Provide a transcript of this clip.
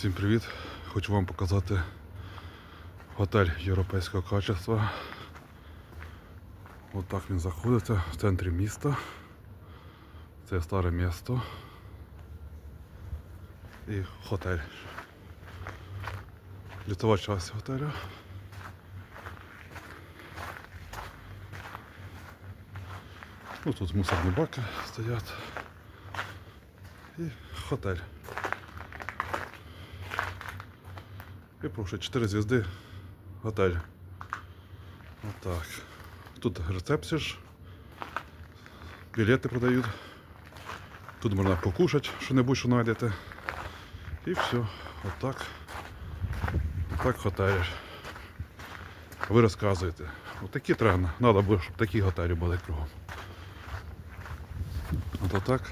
Всім привіт! Хочу вам показати готель європейського качества. Ось так він знаходиться в центрі міста. Це старе місто. І готель. Літова частина готеля. Ну, тут мусорні баки стоять. І готель. Прошу 4 звізди готель. Отак. Тут рецепція ж. Білети продають. Тут можна покушати, що-небудь, що знайдете. І все. Отак. Отак готель. А ви розказуєте. Отакі треба. Треба було, щоб такі готелі були кругом. От отак.